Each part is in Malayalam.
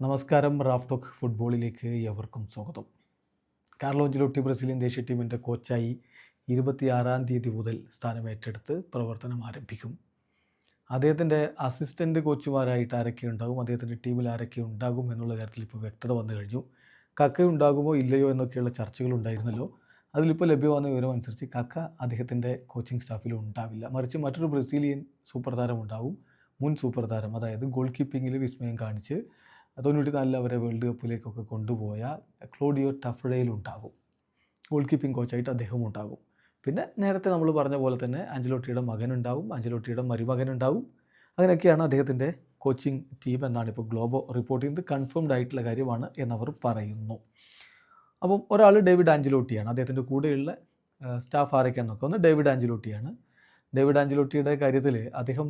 നമസ്കാരം റാഫ് ടോക്ക് ഫുട്ബോളിലേക്ക് എവർക്കും സ്വാഗതം. കാർലോ ജിലോട്ടി ബ്രസീലിയൻ ദേശീയ ടീമിന്റെ കോച്ചായി ഇരുപത്തിയാറാം തീയതി മുതൽ സ്ഥാനമേറ്റെടുത്ത് പ്രവർത്തനം ആരംഭിക്കും. അദ്ദേഹത്തിന്റെ അസിസ്റ്റന്റ് കോച്ചുമാരായിട്ട് ആരൊക്കെ ഉണ്ടാകും അദ്ദേഹത്തിന്റെ ടീമിൽ ആരൊക്കെ ഉണ്ടാകും എന്നുള്ള കാര്യത്തിൽ ഇപ്പോൾ വ്യക്തത വന്നു കഴിഞ്ഞു. കക്ക ഉണ്ടാകുമോ ഇല്ലയോ എന്നൊക്കെയുള്ള ചർച്ചകൾ ഉണ്ടായിരുന്നല്ലോ. അതിലിപ്പോൾ ലഭ്യമാകുന്ന വിവരം അനുസരിച്ച് കക്ക അദ്ദേഹത്തിന്റെ കോച്ചിങ് സ്റ്റാഫിൽ ഉണ്ടാവില്ല. മറിച്ച് മറ്റൊരു ബ്രസീലിയൻ സൂപ്പർ താരം ഉണ്ടാവും. മുൻ സൂപ്പർ താരം അതായത് ഗോൾ കീപ്പിങ്ങിൽ വിസ്മയം കാണിച്ച് തൊണ്ണൂറ്റി നാലിൽ അവരെ വേൾഡ് കപ്പിലേക്കൊക്കെ കൊണ്ടുപോയ ക്ലോഡിയോ ടഫ്ഡയിൽ ഉണ്ടാകും. ഗോൾ കീപ്പിംഗ് കോച്ചായിട്ട് അദ്ദേഹം ഉണ്ടാകും. പിന്നെ നേരത്തെ നമ്മൾ പറഞ്ഞ പോലെ തന്നെ അഞ്ചലോട്ടിയുടെ മകനുണ്ടാവും അഞ്ചലോട്ടിയുടെ മരുമകനുണ്ടാവും. അങ്ങനെയൊക്കെയാണ് അദ്ദേഹത്തിന്റെ കോച്ചിങ് ടീം എന്നാണ് ഇപ്പോൾ ഗ്ലോബോ റിപ്പോർട്ട് ചെയ്യുന്നത്. കൺഫേംഡ് ആയിട്ടുള്ള കാര്യമാണ് എന്നവർ പറയുന്നു. അപ്പം ഒരാൾ ഡേവിഡ് ആഞ്ചലോട്ടിയാണ് അദ്ദേഹത്തിന്റെ കൂടെയുള്ള സ്റ്റാഫ് ആരൊക്കെയാണെന്നൊക്കെ ഒന്ന് ഡേവിഡ് ആഞ്ചലോട്ടിയാണ് ഡേവിഡ് ആഞ്ചലോട്ടിയുടെ കാര്യത്തിൽ അദ്ദേഹം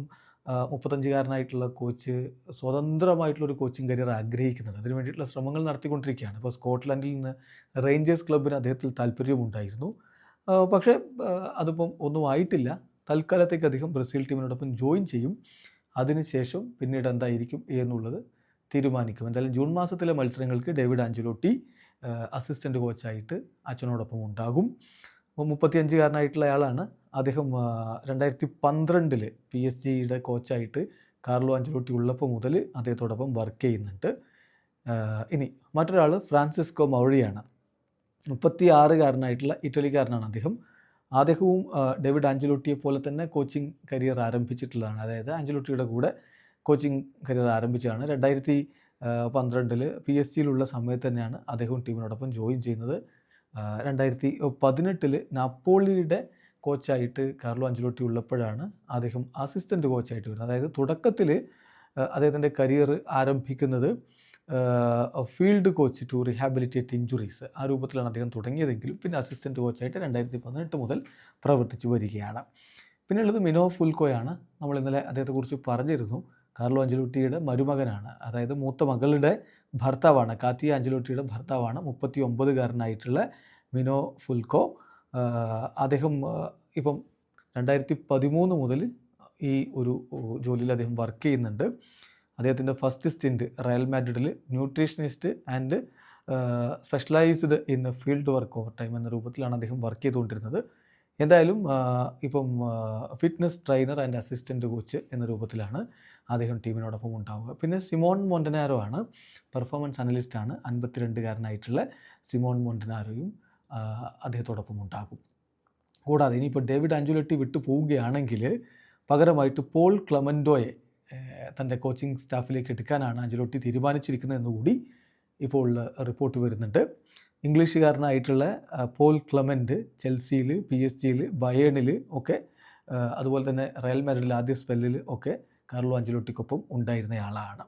മുപ്പത്തഞ്ചുകാരനായിട്ടുള്ള കോച്ച് സ്വതന്ത്രമായിട്ടുള്ള ഒരു കോച്ചിങ് കരിയർ ആഗ്രഹിക്കുന്നുണ്ട്. അതിന് വേണ്ടിയിട്ടുള്ള ശ്രമങ്ങൾ നടത്തിക്കൊണ്ടിരിക്കുകയാണ്. ഇപ്പോൾ സ്കോട്ട്ലൻഡിൽ നിന്ന് റേഞ്ചേഴ്സ് ക്ലബിന് അദ്ദേഹത്തിൽ താല്പര്യമുണ്ടായിരുന്നു. പക്ഷേ അതിപ്പം ഒന്നും ആയിട്ടില്ല. തൽക്കാലത്തേക്ക് അദ്ദേഹം ബ്രസീൽ ടീമിനോടൊപ്പം ജോയിൻ ചെയ്യും. അതിനുശേഷം പിന്നീട് എന്തായിരിക്കും എന്നുള്ളത് തീരുമാനിക്കും. എന്തായാലും ജൂൺ മാസത്തിലെ മത്സരങ്ങൾക്ക് ഡേവിഡ് ആഞ്ചലോട്ടി അസിസ്റ്റന്റ് കോച്ചായിട്ട് അച്ഛനോടൊപ്പം ഉണ്ടാകും. അപ്പോൾ മുപ്പത്തിയഞ്ചുകാരനായിട്ടുള്ള ആളാണ് അദ്ദേഹം രണ്ടായിരത്തി പന്ത്രണ്ടിൽ പി എസ് ജിയുടെ കോച്ചായിട്ട് കാർലോ അഞ്ചലോട്ടി ഉള്ളപ്പോൾ മുതൽ അദ്ദേഹത്തോടൊപ്പം വർക്ക് ചെയ്യുന്നുണ്ട്. ഇനി മറ്റൊരാൾ ഫ്രാൻസിസ്കോ മൗഴിയാണ് മുപ്പത്തി ആറുകാരനായിട്ടുള്ള ഇറ്റലിക്കാരനാണ് അദ്ദേഹം. അദ്ദേഹവും ഡേവിഡ് ആഞ്ചലോട്ടിയെ പോലെ തന്നെ കോച്ചിങ് കരിയർ ആരംഭിച്ചിട്ടുള്ളതാണ്. അതായത് ആഞ്ചലോട്ടിയുടെ കൂടെ കോച്ചിങ് കരിയർ ആരംഭിച്ചതാണ്. രണ്ടായിരത്തി പന്ത്രണ്ടിൽ പി എസ് സിയിലുള്ള സമയത്ത് തന്നെയാണ് അദ്ദേഹം ടീമിനോടൊപ്പം ജോയിൻ ചെയ്യുന്നത്. രണ്ടായിരത്തി പതിനെട്ടിൽ നാപ്പോളിയുടെ കോച്ചായിട്ട് കാർലോ അഞ്ചലോട്ടി ഉള്ളപ്പോഴാണ് അദ്ദേഹം അസിസ്റ്റന്റ് കോച്ചായിട്ട് വരുന്നത്. അതായത് തുടക്കത്തിൽ അദ്ദേഹത്തിന്റെ കരിയർ ആരംഭിക്കുന്നത് field coach to rehabilitate injuries ആ രൂപത്തിലാണ് അദ്ദേഹം തുടങ്ങിയതെങ്കിലും പിന്നെ അസിസ്റ്റന്റ് കോച്ചായിട്ട് രണ്ടായിരത്തി പതിനെട്ട് മുതൽ പ്രവർത്തിച്ചു വരികയാണ്. പിന്നെ ഉള്ളത് മിനോ ഫുൽക്കോയാണ്. നമ്മൾ ഇന്നലെ അദ്ദേഹത്തെക്കുറിച്ച് പറഞ്ഞിരുന്നു. കാർലോ അഞ്ചലോട്ടിയുടെ മരുമകനാണ്. അതായത് മൂത്ത മകളുടെ ഭർത്താവാണ്. കാത്തിയ അഞ്ചലോട്ടിയുടെ ഭർത്താവാണ്. മുപ്പത്തി ഒമ്പതുകാരനായിട്ടുള്ള മിനോ ഫുൽക്കോ. അദ്ദേഹം ഇപ്പം രണ്ടായിരത്തി പതിമൂന്ന് മുതൽ ഈ ഒരു ജോലിയിൽ അദ്ദേഹം വർക്ക് ചെയ്യുന്നുണ്ട്. അദ്ദേഹത്തിന്റെ first stint Real മാഡ്രിഡിൽ nutritionist and specialized in field work over time എന്ന രൂപത്തിലാണ് അദ്ദേഹം വർക്ക് ചെയ്തുകൊണ്ടിരുന്നത്. എന്തായാലും ഇപ്പം fitness trainer and assistant coach എന്ന രൂപത്തിലാണ് അദ്ദേഹം ടീമിനോടൊപ്പം ഉണ്ടാവുക. പിന്നെ സിമോൺ മൊണ്ടനാരോ ആണ്. പെർഫോമൻസ് അനലിസ്റ്റാണ് അൻപത്തിരണ്ടുകാരനായിട്ടുള്ള സിമോൺ മൊണ്ടനാരോയും അദ്ദേഹത്തോടൊപ്പം ഉണ്ടാകും. കൂടാതെ ഇനിയിപ്പോൾ ഡേവിഡ് അഞ്ചുലട്ടി വിട്ടു പോവുകയാണെങ്കിൽ പകരമായിട്ട് പോൾ ക്ലമൻഡോയെ തന്റെ കോച്ചിങ് സ്റ്റാഫിലേക്ക് എടുക്കാനാണ് അഞ്ചുലൊട്ടി തീരുമാനിച്ചിരിക്കുന്നത് എന്നുകൂടി ഇപ്പോൾ റിപ്പോർട്ട് വരുന്നുണ്ട്. ഇംഗ്ലീഷുകാരനായിട്ടുള്ള പോൾ ക്ലമന്റ് ചെൽസിയിൽ പി എസ് ജിയിൽ ബയേണിൽ ഒക്കെ അതുപോലെ തന്നെ റയൽ മാരിഡിൽ ആദ്യ സ്പെല്ലിൽ ഒക്കെ കാർലോ അഞ്ചലോട്ടിക്കൊപ്പം ഉണ്ടായിരുന്നയാളാണ്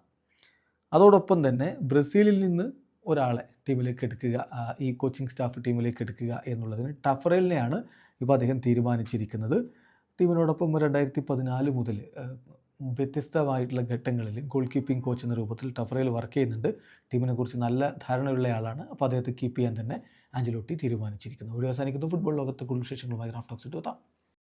അതോടൊപ്പം തന്നെ ബ്രസീലിൽ നിന്ന് ഒരാളെ ടീമിലേക്ക് എടുക്കുക ഈ കോച്ചിങ് സ്റ്റാഫ് ടീമിലേക്ക് എടുക്കുക എന്നുള്ളതിന് ടഫറേലിനെയാണ് ഇപ്പോൾ അദ്ദേഹം തീരുമാനിച്ചിരിക്കുന്നത്. ടീമിനോടൊപ്പം രണ്ടായിരത്തി പതിനാല് മുതൽ വ്യത്യസ്തമായിട്ടുള്ള ഘട്ടങ്ങളിൽ ഗോൾ കീപ്പിംഗ് കോച്ച് എന്ന രൂപത്തിൽ ടഫറയിൽ വർക്ക് ചെയ്യുന്നുണ്ട്. ടീമിനെ കുറിച്ച് നല്ല ധാരണയുള്ള ആളാണ് അപ്പോൾ അദ്ദേഹത്തെ കീപ്പ് ചെയ്യാൻ തന്നെ ആഞ്ചലോട്ടി തീരുമാനിച്ചിരിക്കുന്നു. ഇവിടെ അവസാനിക്കുന്നു. ഫുട്ബോൾ ലോകത്തെ കുടുംബ വിശേഷങ്ങളുമായി റാഫ്റ്റോക്സ് എത്താം.